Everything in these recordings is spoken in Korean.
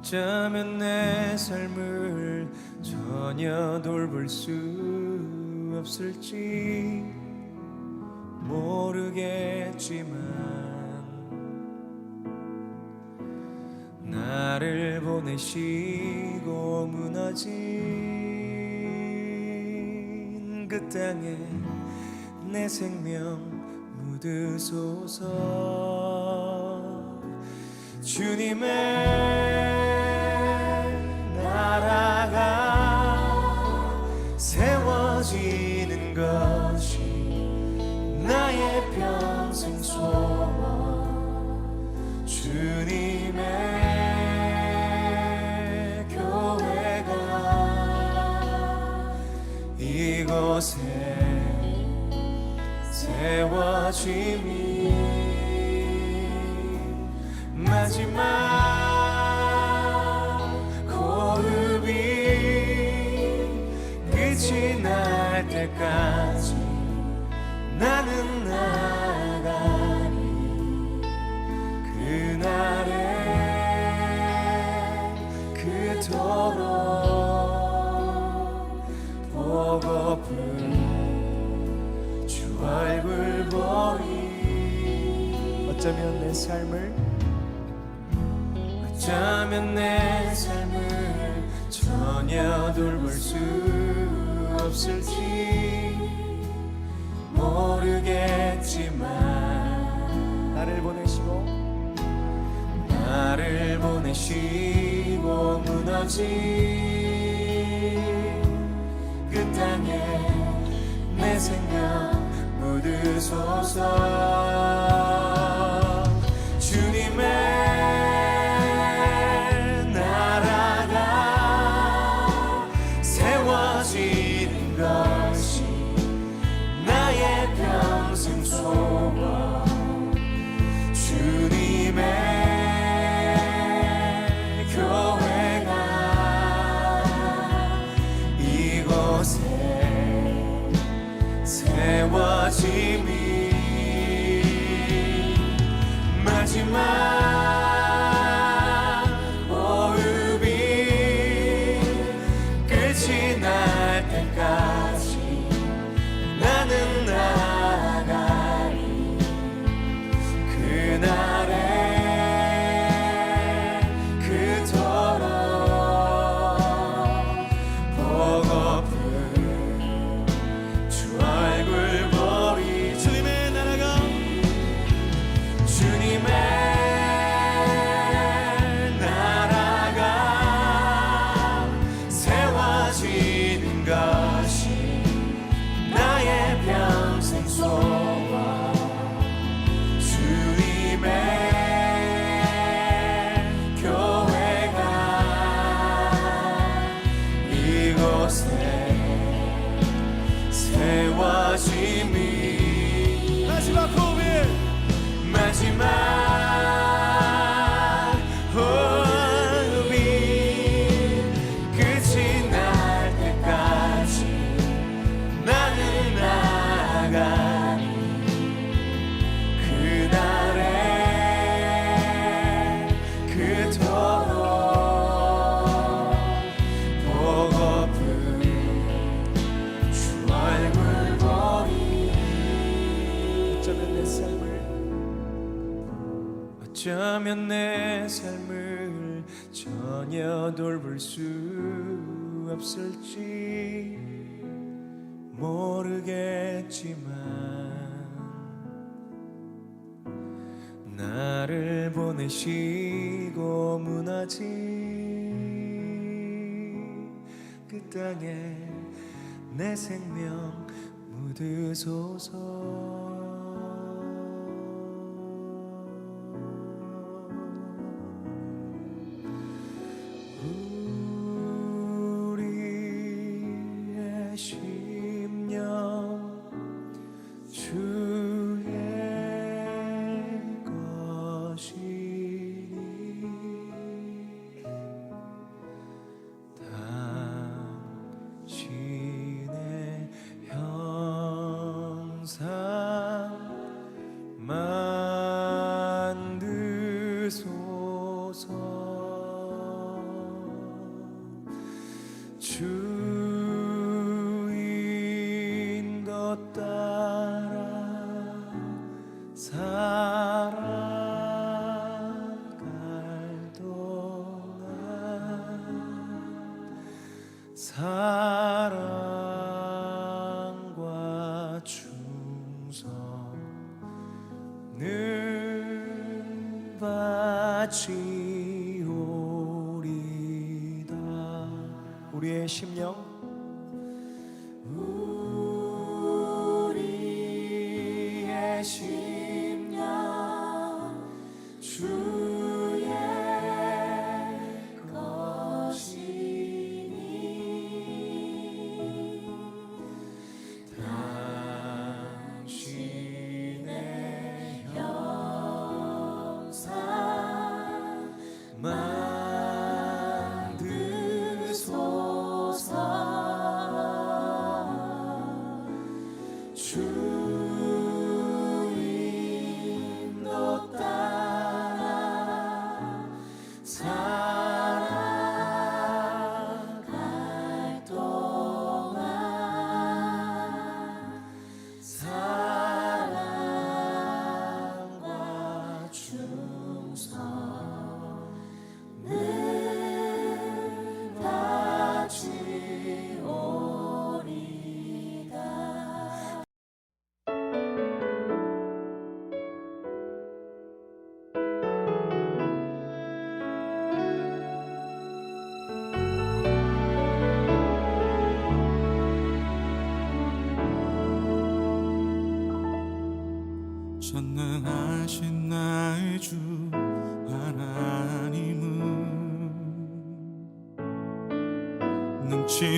어쩌면 내 삶을 전혀 돌볼 수 없을지 모르겠지만 나를 보내시고 무너진 그 땅에 내 생명 묻으소서. 주님의 세워지는 것이 나의 평생 소원 주님의 교회가 이곳에 세워짐이 마지막 때까지 나는 나가리. 그날에 그토록 보고픈 주 얼굴 보리 어쩌면 내 삶을? 어쩌면 내 삶을 전혀 돌볼 수 없을지 모르겠지만 나를 보내시고 나를 보내시고 무너진 그 땅에 내 생명 묻으소서 어쩌면 내 삶을 전혀 돌볼 수 없을지 모르겠지만 나를 보내시고 무너진 그 땅에 내 생명 묻으소서 사랑과 충성을 바치오리다. 우리의 심령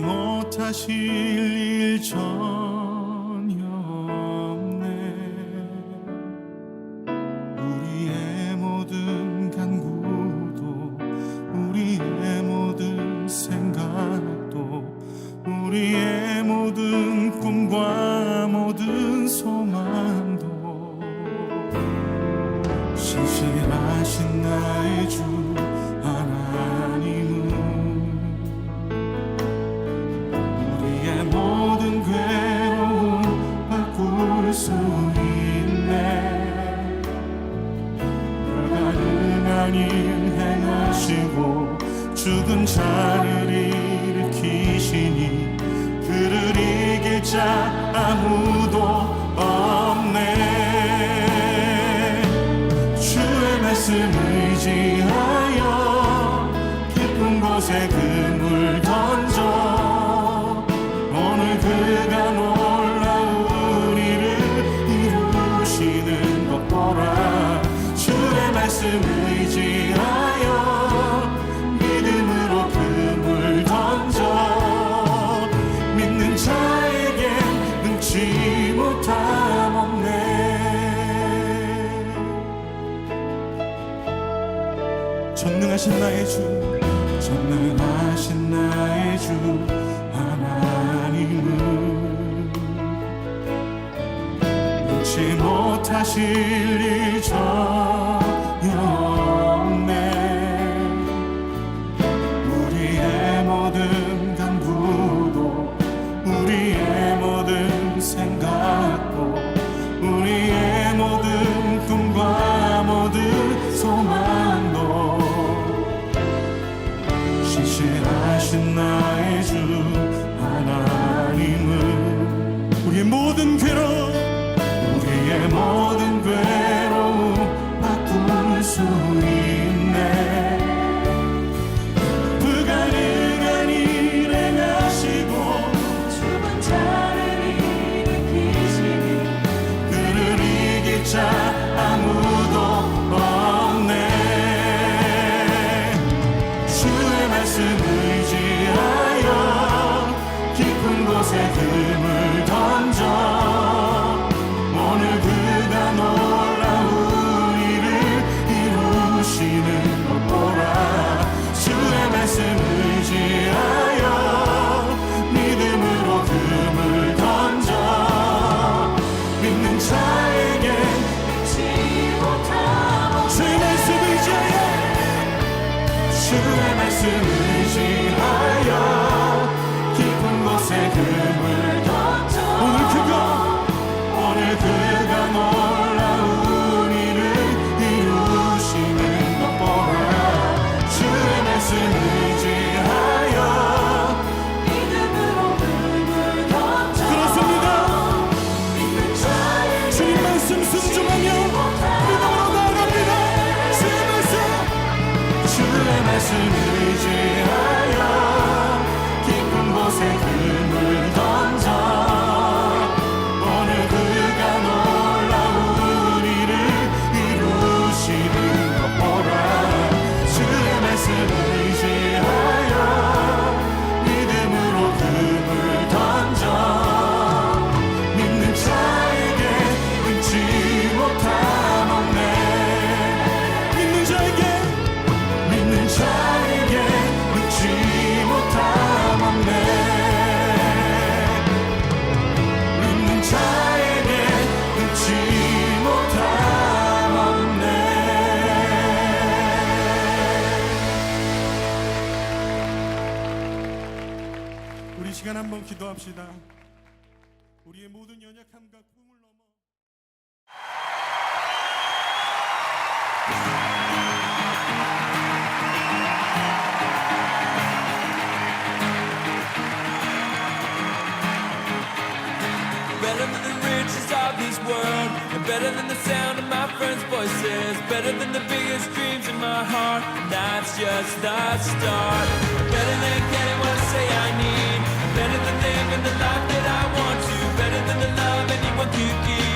못하실 일 전. 말씀을 지하여 깊은 곳에 그물 전능하신 나의 주 전능하신 나의 주 하나님은 놓지 못하실 이전 시간 한번 기도합시다. 우리의 모든 연약함과 꿈을 넘어 Better than the riches of this world, and better than the sound of my friends' voices, better than the biggest dreams in my heart. And that's just the start. Better than I say I need, better than living the life that I want to, better than the love anyone could give.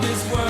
this world.